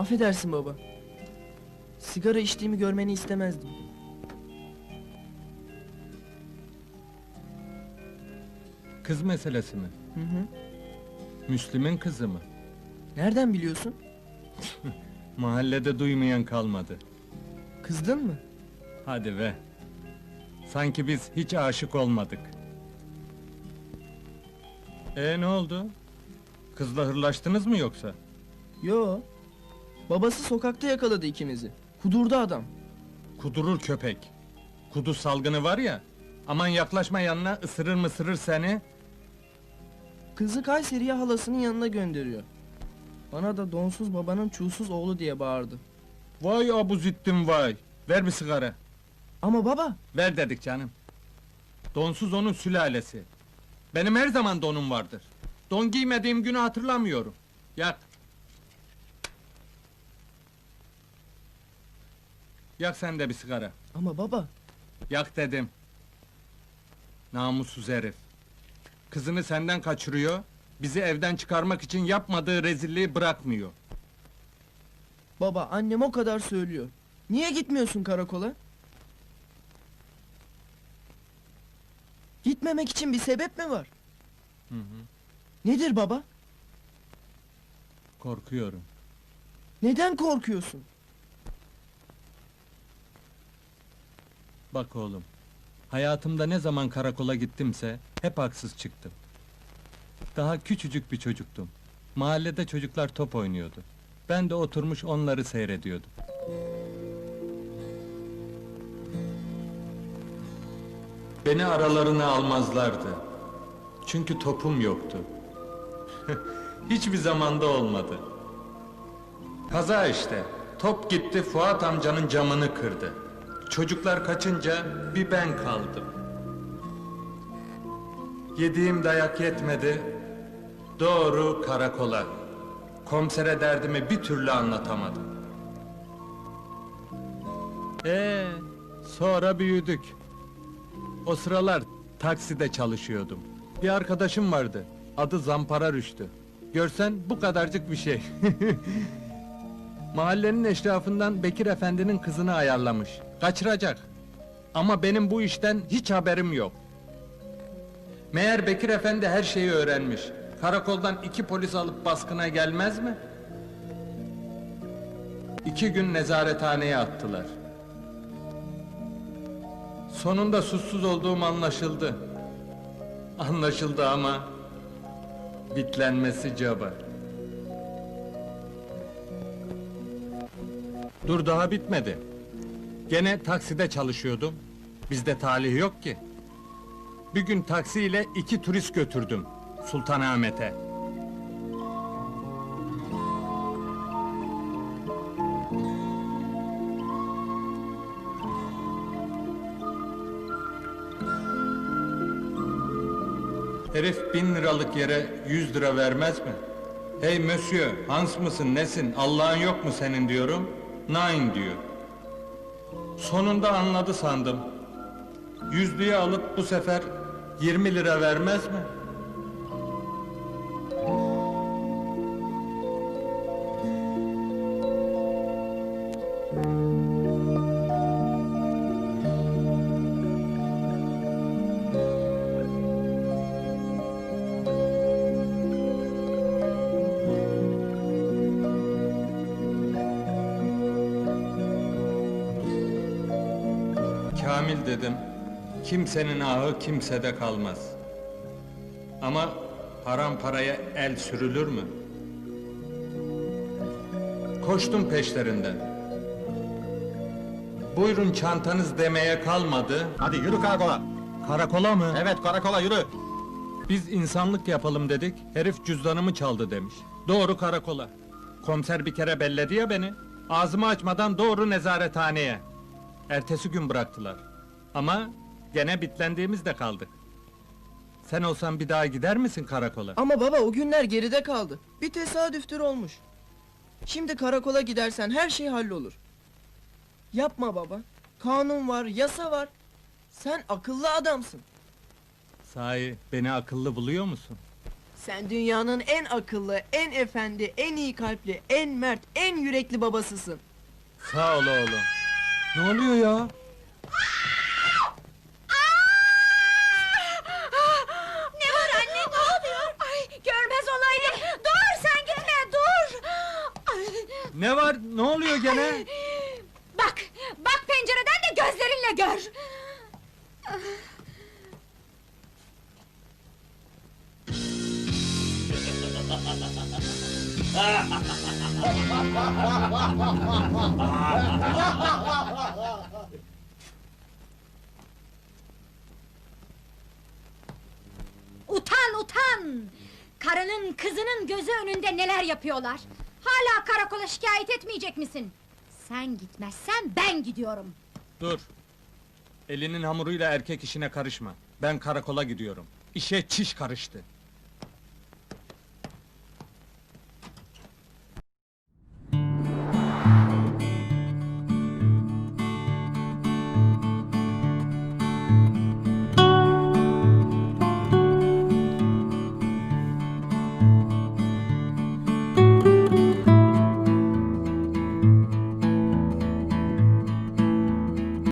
Affedersin baba. Sigara içtiğimi görmeni istemezdim. Kız meselesi mi? Hı hı. Müslüm'ün kızı mı? Nereden biliyorsun? Mahallede duymayan kalmadı. Kızdın mı? Hadi be. Sanki biz hiç aşık olmadık. E ne oldu? Kızla hırlaştınız mı yoksa? Yo. Babası sokakta yakaladı ikimizi. Kudurdu adam. Kudurur köpek. Kudu salgını var ya. Aman yaklaşma yanına ısırır mı ısırır seni. Kızı Kayseri'ye halasının yanına gönderiyor. Bana da donsuz babanın çulsuz oğlu diye bağırdı. Vay abuzittim vay. Ver bir sigara. Ama baba, Ver dedik canım. Donsuz onun sülalesi. Benim her zaman donum vardır. Don giymediğim günü hatırlamıyorum. Yak. Yak sen de bir sigara. ama baba. Yak dedim. Namussuz herif. Kızını senden kaçırıyor, bizi evden çıkarmak için yapmadığı rezilliği bırakmıyor. Baba annem o kadar söylüyor. Niye gitmiyorsun karakola? Gitmemek için bir sebep mi var? Hı hı. Nedir baba? Korkuyorum. Neden korkuyorsun? Bak oğlum, hayatımda ne zaman karakola gittimse hep haksız çıktım. Daha küçücük bir çocuktum. Mahallede çocuklar top oynuyordu. Ben de oturmuş onları seyrediyordum. Beni aralarına almazlardı. Çünkü topum yoktu. Hiçbir zamanda olmadı. Kaza işte. Top gitti Fuat amcanın camını kırdı. Çocuklar kaçınca bir ben kaldım. Yediğim dayak yetmedi. Doğru karakola. Komisere derdimi bir türlü anlatamadım. Ee, sonra büyüdük. O sıralar takside çalışıyordum. Bir arkadaşım vardı. Adı Zampara Rüştü. Görsen bu kadarcık bir şey. Mahallenin eşrafından Bekir Efendi'nin kızını ayarlamış. Kaçıracak. Ama benim bu işten hiç haberim yok. Meğer Bekir Efendi her şeyi öğrenmiş. Karakoldan iki polis alıp baskına gelmez mi? İki gün nezarethaneye attılar. Sonunda suçsuz olduğum anlaşıldı. Anlaşıldı ama bitlenmesi caba. Dur daha bitmedi. Gene takside çalışıyordum. Bizde talih yok ki. Bir gün taksiyle iki turist götürdüm Sultanahmet'e. Herif bin liralık yere yüz lira vermez mi? Hey monsieur, Hans mısın nesin, Allah'ın yok mu senin diyorum. Nein diyor. Sonunda anladı sandım. Yüzlüğü alıp bu sefer 20 lira vermez mi? Kamil dedim, kimsenin ahı kimsede kalmaz. Ama haram paraya el sürülür mü? Koştum peşlerinden. Buyurun çantanız demeye kalmadı. Hadi yürü karakola. Karakola mı? Evet karakola yürü. Biz insanlık yapalım dedik, herif cüzdanımı çaldı demiş. Doğru karakola. Komiser bir kere belledi ya beni. Ağzımı açmadan doğru nezarethaneye. Ertesi gün bıraktılar. Ama gene bitlendiğimizde kaldık. Sen olsan bir daha gider misin karakola? Ama baba o günler geride kaldı. Bir tesadüftür olmuş. Şimdi karakola gidersen her şey hallolur. Yapma baba. Kanun var, yasa var. Sen akıllı adamsın. Sahi beni akıllı buluyor musun? Sen dünyanın en akıllı, en efendi, en iyi kalpli, en mert, en yürekli babasısın. Sağ ol oğlum. Ne oluyor ya? Ne var? Ne oluyor gene? Bak, bak pencereden de gözlerinle gör. Utan, utan! Karının, kızının gözü önünde neler yapıyorlar? Hala karakola şikayet etmeyecek misin? Sen gitmezsen ben gidiyorum. Dur. Elinin hamuruyla erkek işine karışma. Ben karakola gidiyorum. İşe çiş karıştı.